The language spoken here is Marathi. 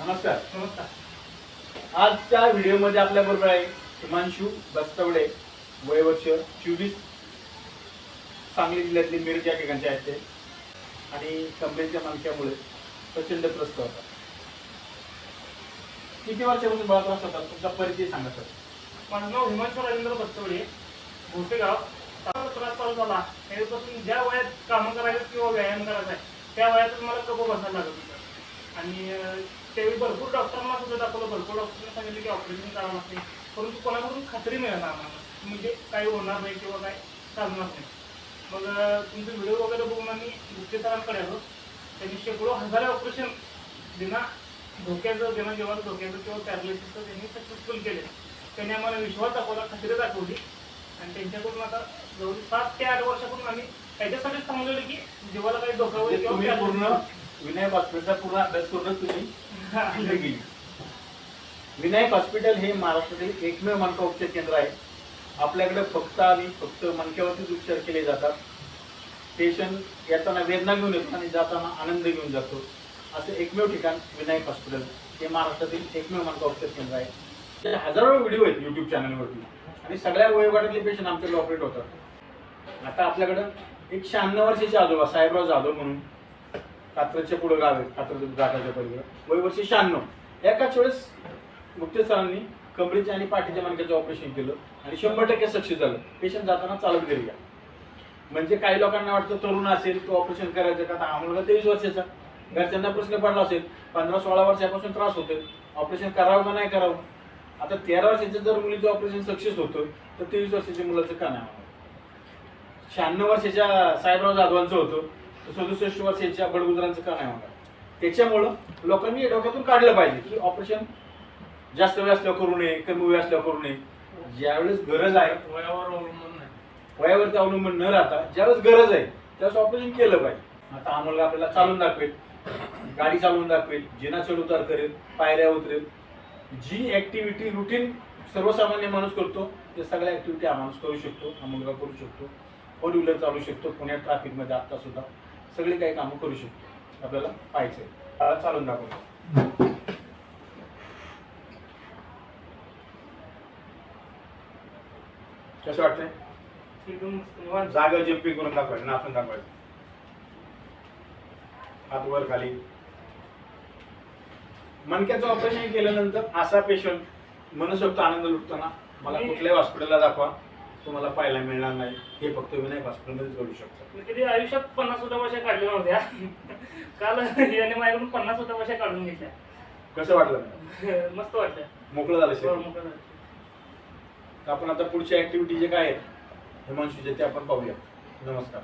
नमस्कार. नमस्कार. आजच्या व्हिडिओमध्ये आपल्या बरोबर आहे हिमांशू बस्तवडे वय वर्ष चोवीस सांगली जिल्ह्यातले मिरज या ठिकाणचे आहेत ते. आणि कमरेच्या मानक्यामुळे प्रचंड त्रस्त होता किती वर्षापासून मला त्रास होता तुमचा परिचय सांगा सर. माझं नाव हिमांशू राजेंद्र बस्तवडे भोसेगाव. त्रास चालू झाला. त्याच्यापासून ज्या वयात कामं करायचं किंवा व्यायाम करायचा आहे त्या वयातच मला कप बसायला लागत आणि त्यावेळी भरपूर डॉक्टरांना सुद्धा दाखवलं. भरपूर डॉक्टरांनी सांगितलं की ऑपरेशन करावं लागते. परंतु कोणाकडून खात्री मिळेना आम्हाला? म्हणजे काही होणार नाही किंवा काय चालणार नाही. मग तुमचे व्हिडिओ वगैरे बघून आम्ही गुप्ते सरांकडे आलो. त्यांनी शेकडो हजार ऑपरेशन बिना धोक्याचं बिना जेव्हा धोक्याचं किंवा पॅरालिसिसचं त्यांनी सक्सेसफुल केले. त्यांनी आम्हाला विश्वास दाखवला खात्री दाखवली. आणि त्यांच्याकडून आता जवळ सात ते आठ वर्षापासून आम्ही त्याच्यासाठीच थांबलेलो की जीवाला काही धोका होईल म्हणजे पूर्ण विनायक हॉस्पिटलचा पूर्ण अभ्यास करूनच तुम्ही गेली. विनायक हॉस्पिटल हे महाराष्ट्रातील एकमेव मनका उपचार केंद्र आहे. आपल्याकडे फक्त आणि फक्त मनक्यावरतीच उपचार केले जातात. पेशंट येताना वेदना घेऊन येतो आणि जाताना आनंद घेऊन जातो. असं एकमेव ठिकाण विनायक हॉस्पिटल हे महाराष्ट्रातील एकमेव मनका उपचार केंद्र आहे. ते हजारो व्हिडिओ आहेत यूट्यूब चॅनलवरती आणि सगळ्या वयोगटातले पेशंट आमच्याकडे ऑपरेट होतात. आता आपल्याकडं एक शहाण्णव वर्षाचे आजोबा साहेबराव जाधव म्हणून कात्रचे पुढं गाव आहे कात्रज घाटाच्या पलीकडं. वय वर्षी शहाण्णव. एकाच वेळेस मुक्ते सरांनी कमरेच्या आणि पाठीच्या मणक्याचं ऑपरेशन केलं आणि शंभर टक्के सक्सेस झालं. पेशंट जाताना चालत घरी गेला म्हणजे काही लोकांना वाटतं तरुण असेल तो ऑपरेशन करायचं का? आता हा मुलगा तेवीस वर्षाचा. घरच्यांना प्रश्न पडला असेल पंधरा सोळा वर्षापासून त्रास होतोय. ऑपरेशन करावं का नाही करावं? आता तेरा वर्षाचं जर मुलीचं ऑपरेशन सक्सेस होतं तर तेवीस वर्षाच्या मुलाचं का नाही शहाण्णव वर्षाच्या साहेबराव जाधवांचं होतं. सदुसष्ट वर्षाच्या बडगुजरांचं का नाही होणार त्याच्यामुळं लोकांनी डोक्यातून काढलं पाहिजे की ऑपरेशन जास्त वेळ असल्यावर करू नये कमी वेळ असल्यावर करू नये. ज्यावेळेस गरज आहे वयावर अवलंबून नाही. वयावरती अवलंबून न राहता ज्यावेळेस गरज आहे त्यावेळेस ऑपरेशन केलं पाहिजे. आता मुलगा आपल्याला चालून दाखवेल. गाडी चालवून दाखवेल जिना चढ उतार करेल पायऱ्या उतरेल. जी ऍक्टिव्हिटी रुटीन सर्वसामान्य माणूस करतो ते सगळ्या ऍक्टिव्हिटी हा माणूस करू शकतो हा मुलगा करू शकतो. फोर व्हीलर चालू शकतो पुण्यात ट्रॅफिकमध्ये आत्ता सुद्धा. सगळी काही कामं करू शकतो. आपल्याला त्याला चालून दाखवतो. कसं वाटतंय. जागा जम्पिंग करून दाखवायचं नाचून दाखवायचं. हात वर खाली. मणक्याचं ऑपरेशन केल्यानंतर असा पेशंट मनसोक्त आनंद लुटताना मला कुठल्याही हॉस्पिटलला दाखवा. तुम्हाला पाहायला मिळणार नाही. हे फक्त विनायक हॉस्पिटलमध्येच करू शकतो. कधी आयुष्यात पन्नास सुद्धा वर्षा काढल्या नव्हत्या. काल याने माझ्याकडून पन्नास सुद्धा वर्षा काढून घेतल्या. कसं वाटलं मस्त वाटलं. मोकळं झालं हो, शरीर मोकळं झालं. तर आपण आता पुढच्या ऍक्टिव्हिटी जे काय आहेत हिमांशूचे ते आपण पाहूया नमस्कार.